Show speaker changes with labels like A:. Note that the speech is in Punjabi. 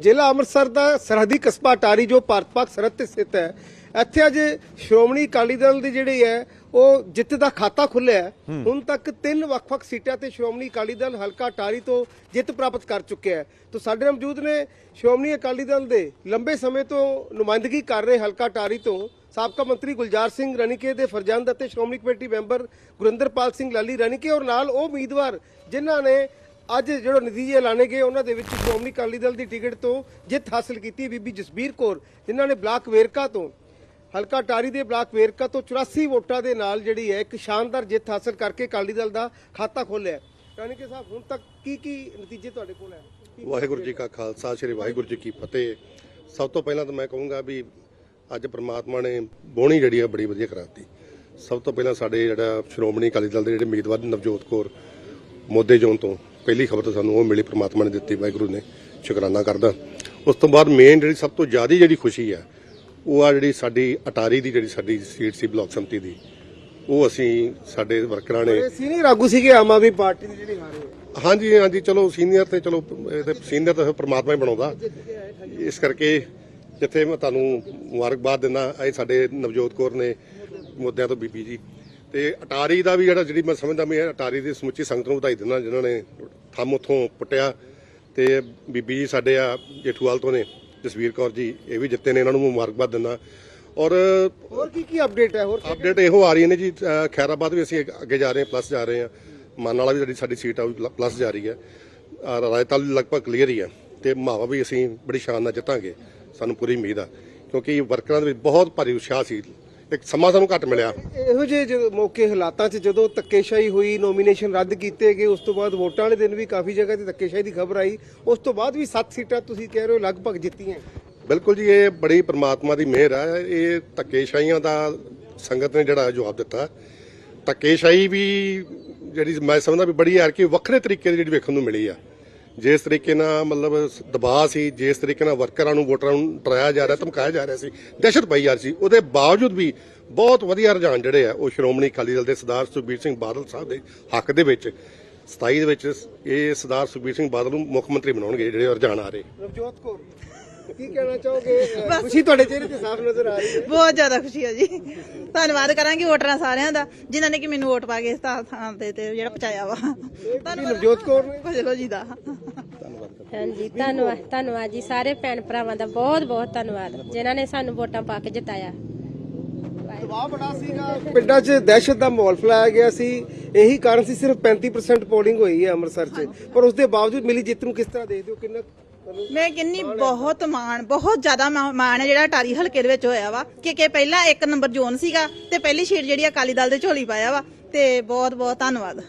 A: ਜ਼ਿਲ੍ਹਾ ਅੰਮ੍ਰਿਤਸਰ ਦਾ ਸਰਹੱਦੀ ਕਸਬਾ ਟਾਰੀ ਜੋ ਭਾਰਤ-ਪਾਕ ਸਰਹੱਦ ਤੇ ਸਥਿਤ ਹੈ ਇੱਥੇ ਅੱਜ ਸ਼੍ਰੋਮਣੀ ਅਕਾਲੀ ਦਲ ਦੀ ਜਿਹੜੀ ਹੈ ਉਹ ਜਿੱਤ ਦਾ ਖਾਤਾ ਖੁੱਲਿਆ ਹੁਣ ਤੱਕ ਤਿੰਨ ਵੱਖ-ਵੱਖ ਸੀਟਾਂ ਤੇ ਸ਼੍ਰੋਮਣੀ ਅਕਾਲੀ ਦਲ ਹਲਕਾ ਟਾਰੀ ਤੋਂ ਜਿੱਤ ਪ੍ਰਾਪਤ ਕਰ ਚੁੱਕਿਆ ਹੈ। ਤਾਂ ਸਾਡੇ ਨਾਲ ਮੌਜੂਦ ਨੇ ਸ਼੍ਰੋਮਣੀ ਅਕਾਲੀ ਦਲ ਦੇ ਲੰਬੇ ਸਮੇਂ ਤੋਂ ਨੁਮਾਇੰਦਗੀ ਕਰ ਰਹੇ ਹਲਕਾ ਟਾਰੀ ਤੋਂ ਸਾਬਕਾ ਮੰਤਰੀ ਗੁਲਜ਼ਾਰ ਸਿੰਘ ਰਣੀਕੇ ਦੇ ਫਰਜ਼ੰਦ ਅਤੇ ਸ਼੍ਰੋਮਣੀ ਕਮੇਟੀ ਮੈਂਬਰ ਗੁਰਿੰਦਰਪਾਲ ਸਿੰਘ ਲਾਲੀ ਰਣੀਕੇ ਔਰ ਨਾਲ ਉਹ ਉਮੀਦਵਾਰ ਜਿਨ੍ਹਾਂ ਨੇ ਅੱਜ ਜਿਹੜੇ ਨਤੀਜੇ ਐਲਾਨੇ ਗਏ ਉਹਨਾਂ ਦੇ ਵਿੱਚ ਸ਼੍ਰੋਮਣੀ ਅਕਾਲੀ ਦਲ ਦੀ ਟਿਕਟ ਤੋਂ ਜਿੱਤ ਹਾਸਲ ਕੀਤੀ ਬੀਬੀ ਜਸਬੀਰ ਕੌਰ ਜਿਨ੍ਹਾਂ ਨੇ ਬਲਾਕ ਵੇਰਕਾ ਤੋਂ ਹਲਕਾ ਟਾਰੀ ਦੇ ਬਲਾਕ ਵੇਰਕਾ ਤੋਂ 84 ਵੋਟਾਂ ਦੇ ਨਾਲ ਜਿਹੜੀ ਹੈ ਇੱਕ ਸ਼ਾਨਦਾਰ ਜਿੱਤ ਹਾਸਲ ਕਰਕੇ ਅਕਾਲੀ ਦਲ ਦਾ ਖਾਤਾ ਖੋਲ੍ਹਿਆ ਹੈ। ਰਣੀਕੇ ਸਾਹਿਬ ਹੁਣ ਤੱਕ ਕੀ ਕੀ ਨਤੀਜੇ ਤੁਹਾਡੇ ਕੋਲ ਹੈ? ਕੀ-
B: ਵਾਹਿਗੁਰੂ ਜੀ ਕਾ ਖਾਲਸਾ ਸ੍ਰੀ ਵਾਹਿਗੁਰੂ ਜੀ ਕੀ ਫਤਿਹ। ਸਭ ਤੋਂ ਪਹਿਲਾਂ ਤਾਂ ਮੈਂ ਕਹੂੰਗਾ ਵੀ ਅੱਜ ਪ੍ਰਮਾਤਮਾ ਨੇ ਬੋਣੀ ਜਿਹੜੀ ਆ ਬੜੀ ਵਧੀਆ ਕਰਾਤੀ। ਸਭ ਤੋਂ ਪਹਿਲਾਂ ਸਾਡੇ ਜਿਹੜਾ ਸ਼੍ਰੋਮਣੀ ਅਕਾਲੀ ਦਲ ਦੇ ਜਿਹੜੇ ਉਮੀਦਵਾਰ ਨਵਜੋਤ ਕੌਰ ਮੋਦੇ ਜੋਨ ਤੋਂ ਪਹਿਲੀ ਖਬਰ ਤਾਂ ਸਾਨੂੰ ਉਹ ਮਿਲੀ ਪ੍ਰਮਾਤਮਾ ਨੇ ਦਿੱਤੀ ਵਾਹਿਗੁਰੂ ਨੇ ਸ਼ੁਕਰਾਨਾ ਕਰਦਾ। ਉਸ ਤੋਂ ਬਾਅਦ ਮੇਨ ਜਿਹੜੀ ਸਭ ਤੋਂ ਜ਼ਿਆਦਾ ਜਿਹੜੀ ਖੁਸ਼ੀ ਆ ਉਹ ਆ ਜਿਹੜੀ ਸਾਡੀ ਅਟਾਰੀ ਦੀ ਜਿਹੜੀ ਸਾਡੀ ਸੀਟ ਸੀ ਬਲਾਕ ਸੰਮਤੀ ਦੀ ਉਹ ਅਸੀਂ ਸਾਡੇ ਵਰਕਰਾਂ ਨੇ
A: ਸੀਨੀਅਰ ਆਗੂ ਸੀਗੇ ਆਮ ਆਦਮੀ ਪਾਰਟੀ ਦੀ ਜਿਹੜੀ ਹਾਰੇ। ਹੈ
B: ਹਾਂਜੀ ਹਾਂਜੀ ਚਲੋ ਸੀਨੀਅਰ ਤੇ ਚਲੋ ਸੀਨੀਅਰ ਤਾਂ ਪ੍ਰਮਾਤਮਾ ਹੀ ਬਣਾਉਂਦਾ। ਇਸ ਕਰਕੇ ਜਿੱਥੇ ਮੈਂ ਤੁਹਾਨੂੰ ਮੁਬਾਰਕਬਾਦ ਦਿੰਦਾ ਇਹ ਸਾਡੇ ਨਵਜੋਤ ਕੌਰ ਨੇ ਮੁੱਦਿਆਂ ਤੋਂ ਬੀਬੀ ਜੀ। ਤੇ ਅਟਾਰੀ ਦਾ ਵੀ ਜਿਹੜਾ ਜਿਹੜੀ ਮੈਂ ਸਮਝਦਾ ਮੈਂ ਅਟਾਰੀ ਦੀ ਸਮੁੱਚੀ ਸੰਗਤ ਨੂੰ ਵਧਾਈ ਦਿੰਦਾ ਜਿਨ੍ਹਾਂ ਨੇ ਥੰਮ ਉਥੋਂ ਪੁੱਟਿਆ ਤੇ ਬੀਬੀ ਜੀ ਸਾਡੇ ਆ ਜੇਠੂਵਾਲ ਤੋਂ ਨੇ ਜਸਵੀਰ ਕੌਰ ਜੀ ਇਹ ਵੀ ਜਿੱਤੇ ਨੇ ਇਹਨਾਂ ਨੂੰ ਮੁਬਾਰਕਬਾਦ ਦਿੰਦਾ। ਔਰ
A: ਹੋਰ ਕੀ ਕੀ ਅਪਡੇਟ ਹੈ? ਹੋਰ
B: ਅਪਡੇਟ ਇਹੋ ਆ ਰਹੀਆਂ ਨੇ ਜੀ ਖੈਰਾਬਾਦ ਵੀ ਅਸੀਂ ਅੱਗੇ- ਜਾ ਰਹੇ ਹਾਂ ਪਲੱਸ ਜਾ ਰਹੇ ਹਾਂ। ਮਾਨ ਵਾਲਾ ਵੀ ਸਾਡੀ ਸਾਡੀ ਸੀਟ ਆ ਉਹ ਪਲੱਸ ਜਾ ਰਹੀ ਹੈ। ਵੀ ਲਗਭਗ ਕਲੀਅਰ ਹੀ ਹੈ ਤੇ ਮਾਵਾ ਵੀ ਅਸੀਂ ਬੜੀ ਸ਼ਾਨ ਨਾਲ ਜਿੱਤਾਂਗੇ ਸਾਨੂੰ ਪੂਰੀ ਉਮੀਦ ਆ। ਕਿਉਂਕਿ ਵਰਕਰਾਂ ਦੇ ਵਿੱਚ ਬਹੁਤ ਭਾਰੀ ਉਤਸ਼ਾਹ ਸੀ ਇੱਕ ਸਮਾਂ ਸਾਨੂੰ ਘੱਟ ਮਿਲਿਆ।
A: ਇਹੋ ਜਿਹੇ ਜਦੋਂ ਮੌਕੇ ਹਾਲਾਤਾਂ 'ਚ ਜਦੋਂ ਧੱਕੇਸ਼ਾਹੀ ਹੋਈ ਨੋਮੀਨੇਸ਼ਨ ਰੱਦ ਕੀਤੇ ਗਏ ਉਸ ਤੋਂ ਬਾਅਦ ਵੋਟਾਂ ਵਾਲੇ ਦਿਨ ਵੀ ਕਾਫੀ ਜਗ੍ਹਾ ਤੇ ਧੱਕੇਸ਼ਾਹੀ ਦੀ ਖਬਰ ਆਈ। ਉਸ ਤੋਂ ਬਾਅਦ ਵੀ 7 ਸੀਟਾਂ ਤੁਸੀਂ ਕਹਿ ਰਹੇ ਹੋ ਲਗਭਗ ਜਿੱਤੀਆਂ।
B: ਬਿਲਕੁਲ ਜੀ ਇਹ ਬੜੀ ਪ੍ਰਮਾਤਮਾ ਦੀ ਮਿਹਰ ਹੈ ਇਹ ਧੱਕੇਸ਼ਾਹੀਆਂ ਦਾ ਸੰਗਤ ਨੇ ਜਿਹੜਾ ਜਵਾਬ ਦਿੱਤਾ। ਧੱਕੇਸ਼ਾਹੀ ਵੀ ਜਿਹੜੀ ਮੈਂ ਸਮਝਦਾ ਵੀ ਬੜੀ ਯਾਰ ਕਿ ਵੱਖਰੇ ਤਰੀਕੇ ਦੀ ਜਿਹੜੀ ਵੇਖਣ ਨੂੰ ਮਿਲੀ ਆ। ਜਿਸ ਤਰੀਕੇ ਨਾਲ ਮਤਲਬ ਦਬਾਅ ਸੀ, ਜਿਸ ਤਰੀਕੇ ਨਾਲ ਵਰਕਰਾਂ ਨੂੰ, ਵੋਟਰਾਂ ਨੂੰ ਡਰਾਇਆ ਜਾ ਰਿਹਾ, ਧਮਕਾਇਆ ਜਾ ਰਿਹਾ ਸੀ, ਦਹਿਸ਼ਤ ਪਾਈ ਜਾ ਰਹੀ ਸੀ। ਉਹਦੇ ਬਾਵਜੂਦ ਵੀ ਬਹੁਤ ਵਧੀਆ ਰੁਝਾਨ ਜਿਹੜੇ ਆ, ਉਹ ਸ਼੍ਰੋਮਣੀ ਅਕਾਲੀ ਦਲ ਦੇ ਸਰਦਾਰ ਸੁਖਬੀਰ ਸਿੰਘ ਬਾਦਲ ਸਾਹਿਬ ਦੇ ਹੱਕ ਦੇ ਵਿੱਚ 27 ਦੇ ਵਿੱਚ ਇਹ ਸਰਦਾਰ ਸੁਖਬੀਰ ਸਿੰਘ ਬਾਦਲ ਨੂੰ ਮੁੱਖ ਮੰਤਰੀ ਬਣਾਉਣਗੇ ਜਿਹੜੇ ਰੁਝਾਨ ਆ ਰਹੇ।
A: ਨਵਜੋਤ ਕੌਰ। ਕੀ ਕਹਿਣਾ ਚਾਹੋਗੇ? ਅਹ ਖੁਸ਼ੀ ਤੁਹਾਡੇ ਚਿਹਰੇ ਤੇ ਸਾਫ਼ ਨਜ਼ਰ ਆ ਰਹੀ ਹੈ।
C: ਬਹੁਤ ਜ਼ਿਆਦਾ ਖੁਸ਼ੀ ਹੈ ਜੀ। ਧੰਨਵਾਦ ਕਰਾਂਗੇ ਵੋਟਰਾਂ ਸਾਰਿਆਂ ਦਾ ਜਿਨ੍ਹਾਂ ਨੇ ਕਿ ਮੈਨੂੰ ਵੋਟ ਪਾ ਕੇ ਇਸ ਥਾਂ ਥਾਂ ਤੇ ਤੇ ਜਿਹੜਾ ਪਹੁੰਚਾਇਆ ਵਾ।
A: ਕੀ ਨਵਜੋਤ ਕੌਰ ਨੇ?
C: ਦਾ।
D: ਹਾਂਜੀ ਧੰਨਵਾਦ ਧੰਨਵਾਦ ਜੀ ਸਾਰੇ ਭੈਣ ਭਰਾਵਾਂ ਦਾ ਬਹੁਤ ਬਹੁਤ ਧੰਨਵਾਦ ਜਿਨ੍ਹਾਂ ਨੇ ਸਾਨੂੰ ਵੋਟਾਂ ਪਾ ਕੇ ਜਿਤਾਇਆ।
A: ਦਬਾਅ ਬੜਾ ਸੀਗਾ। ਪਿੰਡਾਂ 'ਚ ਦਹਿਸ਼ਤ ਦਾ ਮਾਹੌਲ ਫੈਲਾਇਆ ਗਿਆ ਸੀ। ਇਹੀ ਕਾਰਨ ਸੀ ਸਿਰਫ 35% ਪੋਲਿੰਗ ਹੋਈ ਹੈ ਅੰਮ੍ਰਿਤਸਰ 'ਚ। ਪਰ ਉਸ ਦੇ ਬਾਵਜੂਦ ਮਿਲੀ ਜਿੱਤ ਨੂੰ ਕਿਸ ਤਰ੍ਹਾਂ ਦੇਖਦੇ ਹੋ? ਕਿੰਨਾ
C: ਮੈਂ ਕਿੰਨੀ ਬਹੁਤ ਮਾਣ, ਬਹੁਤ ਜ਼ਿਆਦਾ ਮਾ- ਮਾਣ ਹੈ ਜਿਹੜਾ ਟਾਰੀ ਹਲਕੇ ਦੇ ਵਿੱਚ ਹੋਇਆ ਵਾ। ਕਿ ਕਿ ਪਹਿਲਾਂ ਇੱਕ ਨੰਬਰ ਜ਼ੋਨ ਸੀਗਾ ਤੇ ਪਹਿਲੀ ਸ਼ੀਟ ਜਿਹੜੀ ਅਕਾਲੀ ਦਲ ਦੇ ਝੋਲੀ ਪਾਇਆ ਵਾ। ਤੇ ਬਹੁਤ ਬਹੁਤ ਧੰਨਵਾਦ।